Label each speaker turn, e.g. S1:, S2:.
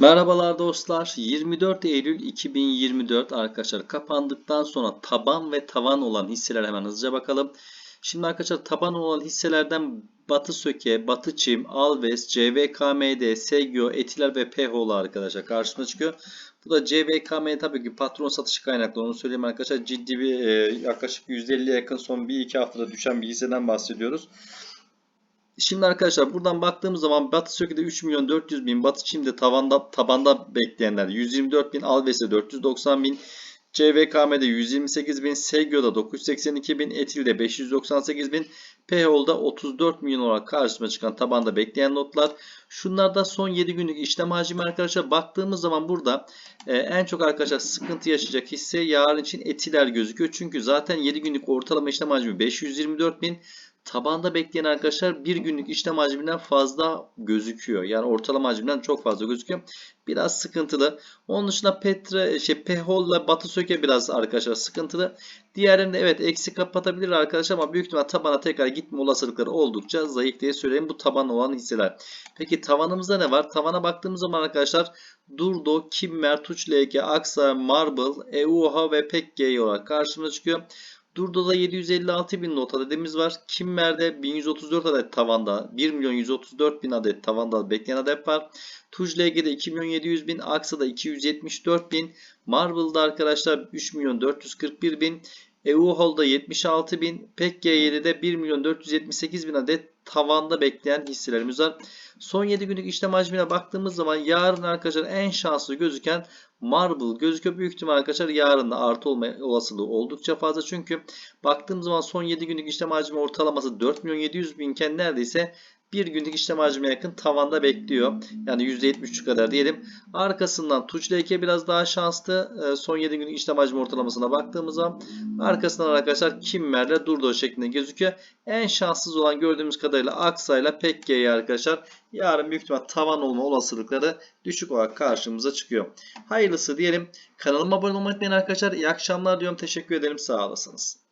S1: Merhabalar dostlar. 24 Eylül 2024 arkadaşlar kapandıktan sonra taban ve tavan olan hisseler hemen hızlıca bakalım. Şimdi arkadaşlar taban olan hisselerden Batı Söke, Batı Çim, Alves, CVKMD, Segyo, Etiler ve Pehoğlu arkadaşlar karşıma çıkıyor. Bu da CVKMD tabii ki patron satışı kaynaklı onu söyleyeyim arkadaşlar. Ciddi bir e, yaklaşık %50'ye yakın son 1-2 haftada düşen bir hisseden bahsediyoruz. Şimdi arkadaşlar buradan baktığımız zaman Batı Söke'de 3 milyon 400 bin, Batı Çim'de tavanda, tabanda bekleyenler 124 bin, Alves'te 490 bin, CVKM'de 128 bin, Segyo'da 982 bin, Etil'de 598 bin, Payhol'da 34 milyon olarak karşıma çıkan tabanda bekleyen notlar. Şunlarda son 7 günlük işlem hacmi arkadaşlar baktığımız zaman burada e, en çok arkadaşlar sıkıntı yaşayacak hisse yarın için Etiler gözüküyor. Çünkü zaten 7 günlük ortalama işlem hacmi 524 bin. Tabanda bekleyen arkadaşlar bir günlük işlem hacminden fazla gözüküyor. Yani ortalama hacminden çok fazla gözüküyor. Biraz sıkıntılı. Onun dışında Petre, şey, Pehol ile Batı Söke biraz arkadaşlar sıkıntılı. Diğerlerinde evet eksik kapatabilir arkadaşlar ama büyük ihtimal tabana tekrar gitme olasılıkları oldukça zayıf diye söyleyeyim. Bu taban olan hisseler. Peki tavanımızda ne var? Tavana baktığımız zaman arkadaşlar Durdo, Kimmer, Tuç LG, Aksa, Marble, EUHA ve PEKG olarak karşımıza çıkıyor. Durdo'da 756 bin not adedimiz var. Kimmer'de 1134 adet tavanda 1 milyon 134 bin adet tavanda bekleyen adet var. Tuj LG'de 2 milyon 700 bin. Aksa'da 274 bin. Marvel'da arkadaşlar 3 milyon 441 bin. EU Hall'da 76 bin. PEK G7'de 1 milyon 478 bin adet tavanda bekleyen hisselerimiz var. Son 7 günlük işlem hacmine baktığımız zaman yarın arkadaşlar en şanslı gözüken Marble gözüküyor. Büyük ihtimal arkadaşlar yarın da artı olma olasılığı oldukça fazla. Çünkü baktığım zaman son 7 günlük işlem hacmi ortalaması 4 milyon 700 binken neredeyse bir günlük işlem hacmine yakın tavanda bekliyor. Yani %73 kadar diyelim. Arkasından LK biraz daha şanslı. Ee, son 7 günlük işlem hacmi ortalamasına baktığımız zaman arkasından arkadaşlar Kimmer'le Durdo şeklinde gözüküyor. En şanssız olan gördüğümüz kadarıyla Aksa ile Pekke'yi arkadaşlar yarın büyük ihtimal tavan olma olasılıkları düşük olarak karşımıza çıkıyor. Hayırlısı diyelim. Kanalıma abone olmayı unutmayın arkadaşlar. İyi akşamlar diyorum. Teşekkür ederim. Sağ olasınız.